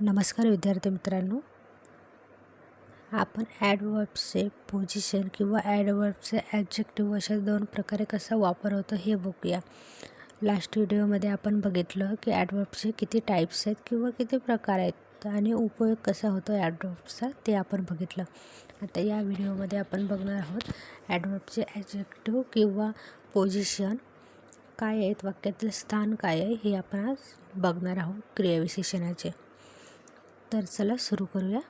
नमस्कार विद्यार्थी मित्रांनो. आपण ॲडवर्बचे पोझिशन किंवा ॲडवर्बचे ॲडजेक्टिव्ह अशा दोन प्रकारे कसा वापर होतो हे बघूया. लास्ट व्हिडिओमध्ये आपण बघितलं की ॲडवर्बचे किती टाईप्स आहेत किंवा किती प्रकार आहेत आणि उपयोग कसा होतो ॲडवर्बचा ते आपण बघितलं. आता या व्हिडिओमध्ये आपण बघणार आहोत ॲडवर्बचे ॲडजेक्टिव्ह किंवा पोझिशन काय आहेत वाक्यातलं स्थान काय आहे हे आपण आज बघणार आहोत क्रियाविशेषणाचे. तर चला सुरू करूया.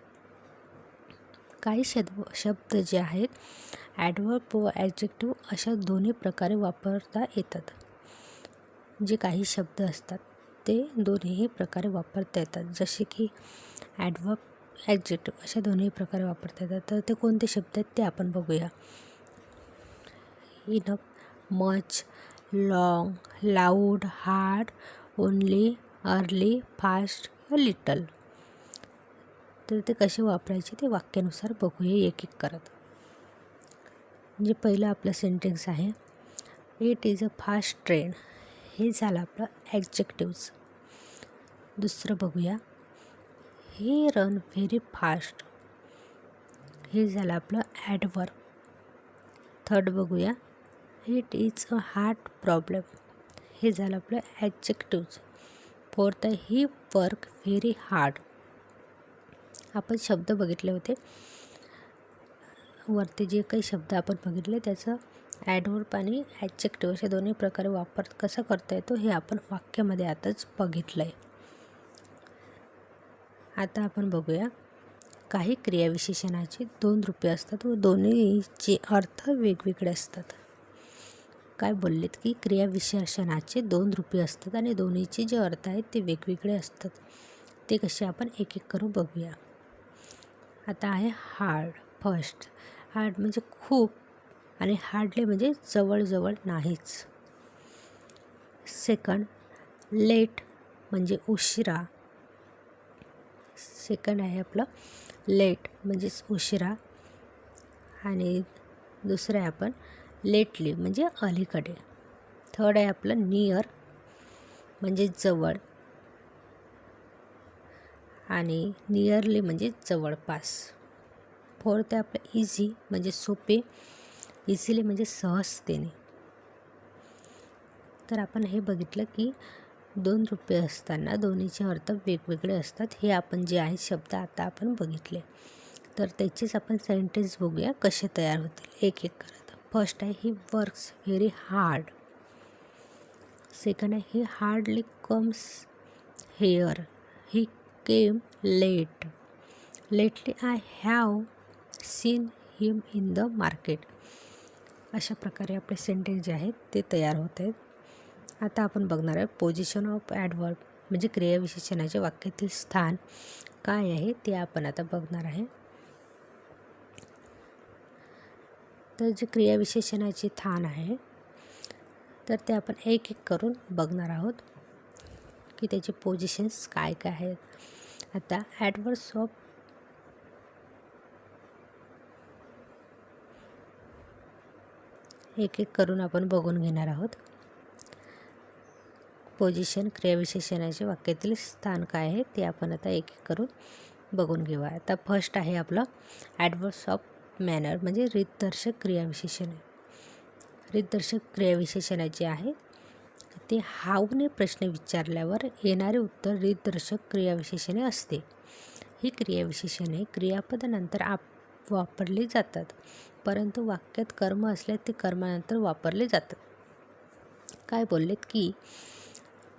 काही शब्द शब्द जे आहेत ॲडवर्ब व ॲडजेक्टिव्ह अशा दोन्ही प्रकारे वापरता येतात. जे काही शब्द असतात ते दोन्हीही प्रकारे वापरता येतात. जसे की ॲडवर्ब ॲडजेक्टिव्ह अशा दोन्ही प्रकारे वापरता येतात. तर ते कोणते शब्द आहेत ते आपण बघूया. Enough much long loud hard only early fast little तर ते कसे वापरायचे ते वाक्यानुसार बघूया एक एक करत. म्हणजे पहिलं आपलं सेंटेन्स आहे it is a fast train हे झालं आपलं ॲडजेक्टिव्ज दुसरं बघूया हे रन व्हेरी फास्ट हे झालं आपलं ॲडवर थर्ड बघूया it is a heart problem हे झालं आपलं adjectives fourth he work very hard आपण शब्द बघितले होते. वरती जे काही शब्द आपण बघितले त्याचं ॲडवर्ब आणि ॲडजेक्टिव्ह अशा दोन्ही प्रकारे वापर कसा करता येतो हे आपण वाक्यामध्ये आताच बघितलं आहे आता आपण बघूया. काही क्रियाविशेषणाचे दोन रूपे असतात व दोन्हीचे अर्थ वेगवेगळे असतात. काय बोललेत की क्रियाविशेषणाचे दोन रूपे असतात आणि दोन्हीचे जे अर्थ आहेत ते वेगवेगळे असतात. ते कसे आपण एक एक करून बघूया. आता आहे हार्ड फर्स्ट हार्ड म्हणजे खूप आणि हार्डली म्हणजे जवळजवळ नाहीच. सेकंड लेट म्हणजे उशिरा. सेकंड आहे आपलं लेट म्हणजेच उशिरा. आणि दुसरं आहे आपण लेटली म्हणजे अलीकडे. थर्ड आहे आपलं नियर म्हणजे जवळ. आणि नियरली म्हणजे जवळपास. फोर्थ आहे आपलं इझी म्हणजे सोपे इझिली म्हणजे सहजतेने. तर आपण हे बघितलं की दोन रुपये असताना दोन्हीचे अर्थ वेगवेगळे असतात. हे आपण जे आहे शब्द आता आपण बघितले. तर त्याचेच आपण सेंटेन्स बघूया कसे तयार होतील. एक एक करत. फर्स्ट आहे he works very hard second आहे he hardly comes here he came late. Lately I have seen him in the market. अशा प्रकारे आपले सेंटेन्स जे आहेत ते तयार होत आहेत. आता आपण बघणार आहे पोझिशन ऑफ ॲडवर्ब म्हणजे क्रियाविशेषणाचे वाक्यातील स्थान काय आहे ते आपण आता बघणार आहे. तर जे क्रियाविशेषणाचे स्थान आहे तर ते आपण एक एक करून बघणार आहोत की त्याचे पोझिशन्स काय काय आहेत. आता ॲडवर्स ऑफ एक एक करून आपण बघून घेणार आहोत. पोजिशन क्रियाविशेषणाचे वाक्यातील स्थान काय आहे ते आपण आता एक एक करून बघून घेऊया. आता फर्स्ट आहे आपलं ॲडवर्स ऑफ मॅनर म्हणजे रितदर्शक क्रियाविशेषण. रितदर्शक क्रियाविशेषणाचे आहे. ते हावने प्रश्न विचारल्यावर येणारे उत्तर दिग्दर्शक क्रियाविशेषणे असते. ही क्रियाविशेषणे क्रियापदानंतर आप वापरली जातात. परंतु वाक्यात कर्म असल्यास ते कर्मानंतर वापरले जातात. काय बोललेत की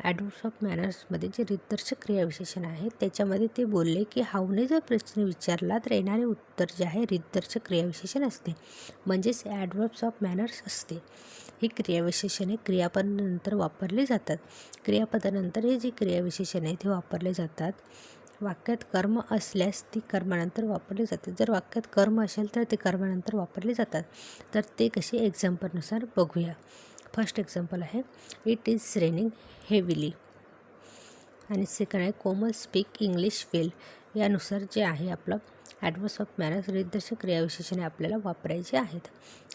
ॲडवर्स ऑफ मॅनर्समध्ये जे रीतदर्शक क्रियाविशेषण आहे त्याच्यामध्ये ते बोलले की हावने जर प्रश्न विचारला तर येणारे उत्तर जे आहे रीतदर्शक क्रियाविशेषण असते. म्हणजेच ॲडवर्ब्स ऑफ मॅनर्स असते. ही क्रियाविशेषणे क्रियापदानंतर वापरली जातात. क्रियापदानंतर हे जी क्रियाविशेषण आहे ते वापरले जातात. वाक्यात कर्म असल्यास ती कर्मानंतर वापरली जाते. जर वाक्यात कर्म असेल तर ते कर्मानंतर वापरले जातात. तर ते कसे एक्झाम्पलनुसार बघूया. फर्स्ट एक्झाम्पल आहे इट इज रेनिंग हेविली आणि सेकंड आहे कोमल स्पीक इंग्लिश वेल यानुसार जे आहे आपलं ॲडवर्स ऑफ मॅनर्स रीतदर्शक क्रियाविशेषणे आपल्याला वापरायचे आहेत.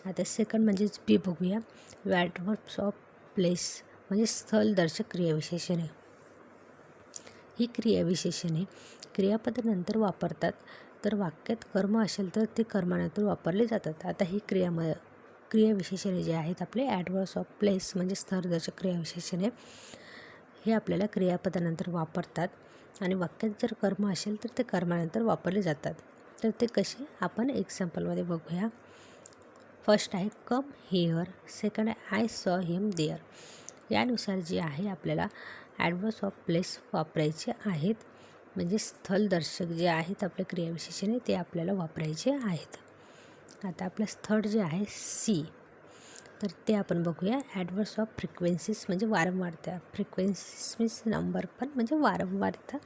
आता सेकंड म्हणजेच बी बघूया. ॲडवर्स ऑफ प्लेस म्हणजे स्थलदर्शक क्रियाविशेषणे. ही क्रियाविशेषणे क्रियापदानंतर वापरतात. तर वाक्यात कर्म असेल तर ते कर्मानंतर वापरले जातात. आता ही क्रियाम क्रियाविशेषणे जे आहेत आपले ॲडवर्स ऑफ प्लेस म्हणजे स्थलदर्शक क्रियाविशेषणे हे आपल्याला क्रियापदानंतर वापरतात. आणि वाक्यात जर कर्म असेल तर ते कर्मानंतर वापरले जातात. तर ते कसे? आपण एक्झाम्पलमध्ये बघूया. फर्स्ट आहे कम हिअर सेकंड आहे आय सॉ हिम देअर यानुसार जे आहे आपल्याला ॲडव्हर्स ऑफ प्लेस वापरायचे आहेत. म्हणजे स्थलदर्शक जे आहेत आपल्या क्रियाविशेषणे ते आपल्याला वापरायचे आहेत. आता आपलं स्थळ जे आहे सी तर ते आपण बघूया. ॲडवर्स ऑफ फ्रिक्वेन्सीज म्हणजे वारंवारता फ्रिक्वेन्सीज मीन्स नंबर पण म्हणजे वारंवारता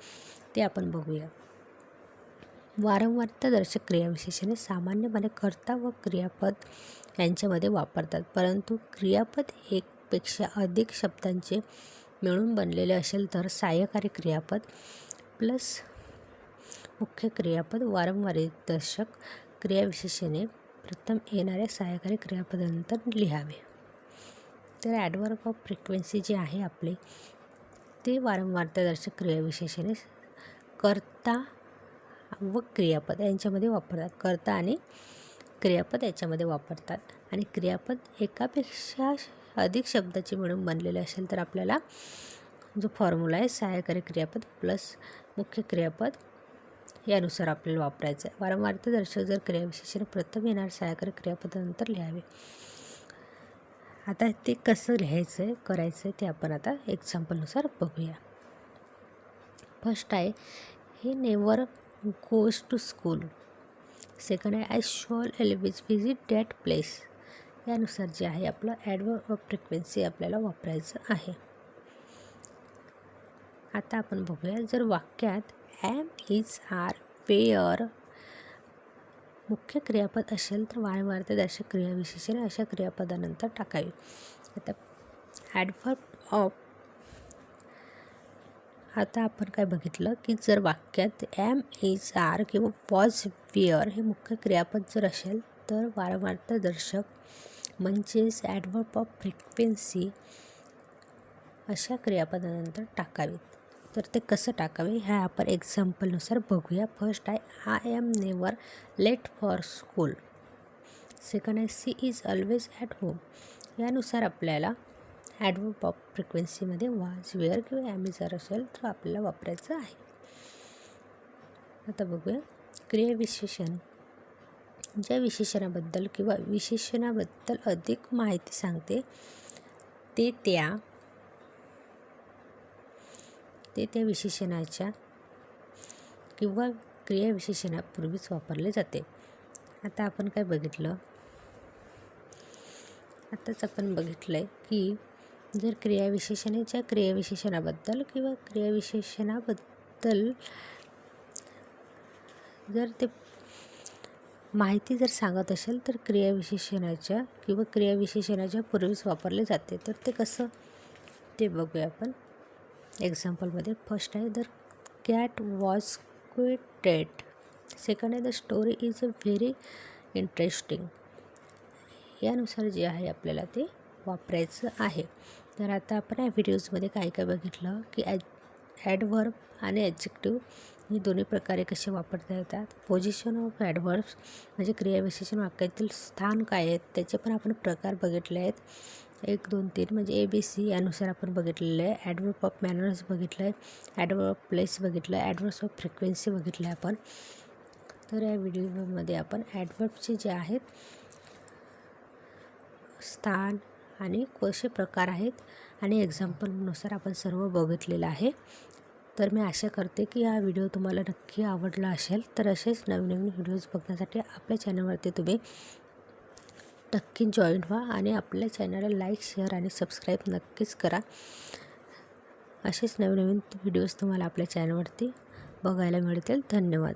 ते आपण बघूया. वारंवारता दर्शक क्रियाविशेषणे सामान्यपणे कर्ता व क्रियापद यांच्यामध्ये वापरतात. परंतु क्रियापद एकपेक्षा अधिक शब्दांचे मिळून बनलेले असेल तर सहाय्यकारी क्रियापद प्लस मुख्य क्रियापद वारंवारदर्शक क्रियाविशेषणे प्रथम येणाऱ्या सहाय्यकारी क्रियापदानंतर लिहावे. तर ॲडवर्ब ऑफ फ्रिक्वेन्सी जे आहे आपले ते वारंवारतादर्शक क्रियाविशेषणे कर्ता व क्रियापद यांच्यामध्ये वापरतात. कर्ता आणि क्रियापद याच्यामध्ये वापरतात. आणि क्रियापद एकापेक्षा अधिक शब्दाचे मिळून बनलेले असेल तर आपल्याला जो फॉर्म्युला आहे सहाय्यकारी क्रियापद प्लस मुख्य क्रियापद यानुसार आपल्याला वापरायचं आहे. वारंवारता दर्शक जर क्रियाविशेषण प्रथम येणार सहाय्यकर क्रियापदानंतर लिहावे. आता ते कसं लिहायचं आहे करायचं आहे ते आपण आता एक्झाम्पलनुसार बघूया. फर्स्ट आहे he never goes to school. Second आहे I shall always visit that place यानुसार जे आहे आपलं ॲडवर्ब फ्रिक्वेन्सी आपल्याला वापरायचं आहे. आता आपण बघूया जर वाक्यात एम इज आर वेअर मुख्य क्रियापद असेल तर वारंवारता दर्शक क्रियाविशेषणे अशा क्रियापदानंतर टाकावी. आता ॲडवर्ब ऑफ आता आपण काय बघितलं की जर वाक्यात एम इज आर किंवा वॉज वेअर हे मुख्य क्रियापद जर असेल तर वारंवारता दर्शक म्हणजेच ॲडव्हर्ब ऑफ फ्रिक्वेन्सी अशा क्रियापदानंतर टाकावीत. तर ते कसं टाकावे? ह्या आपण एक्झाम्पलनुसार बघूया. फर्स्ट आहे I am never late for school second आहे she is always at home यानुसार आपल्याला ॲडवर्ब ऑफ फ्रिक्वेन्सीमध्ये वाज वेअर किंवा ॲमिझर असेल तर आपल्याला वापरायचं आहे. आता बघूया. क्रियाविशेषण ज्या विशेषणाबद्दल किंवा विशेषणाबद्दल अधिक माहिती सांगते ते त्या ते त्या विशेषणाच्या किंवा क्रियाविशेषणापूर्वीच वापरले जाते. आता आपण काय बघितलं? आताच आपण बघितलं आहे की जर क्रियाविशेषणाच्या क्रियाविशेषणाबद्दल किंवा क्रियाविशेषणाबद्दल जर ते माहिती जर सांगत असेल तर क्रियाविशेषणाच्या किंवा क्रियाविशेषणाच्या पूर्वीच वापरले जाते. तर ते कसं? ते बघूया आपण. एक्झाम्पलमध्ये फर्स्ट आहे the cat was quitted second आहे the story is a very interesting यानुसार जे आहे आपल्याला ते वापरायचं आहे. तर आता आपण या व्हिडिओजमध्ये काय काय बघितलं की ॲ ॲडवर्ब आणि ॲडजेक्टिव्ह ही दोन्ही प्रकारे कसे वापरता येतात. पोझिशन ऑफ ॲडवर्ब्स म्हणजे क्रियाविशेषण वाक्यातील स्थान काय आहेत त्याचे पण आपण प्रकार बघितले आहेत. एक दोन तीन म्हणजे ए बी सी यानुसार आपण बघितलेलं आहे. ॲडवर्प ऑफ मॅनर्स बघितलं आहे ॲडवर्प ऑफ प्लेस बघितलं आहे ॲडवर्स ऑफ फ्रिक्वेन्सी बघितलं आहे आपण. तर या व्हिडिओमध्ये आपण ॲडवर्बचे जे आहेत स्थान आणि कसे प्रकार आहेत आणि एक्झाम्पलनुसार आपण सर्व बघितलेलं आहे. तर मी आशा करते की हा व्हिडिओ तुम्हाला नक्की आवडला असेल तर असेच नवीन नवीन व्हिडिओज बघण्यासाठी आपल्या चॅनलवरती तुम्ही नक्की जॉईन व्हा आणि आपल्या चॅनलला लाईक शेअर आणि सबस्क्राईब नक्कीच करा. असेच नवीन नवीन व्हिडिओज तुम्हाला आपल्या चॅनलवरती बघायला मिळतील. धन्यवाद.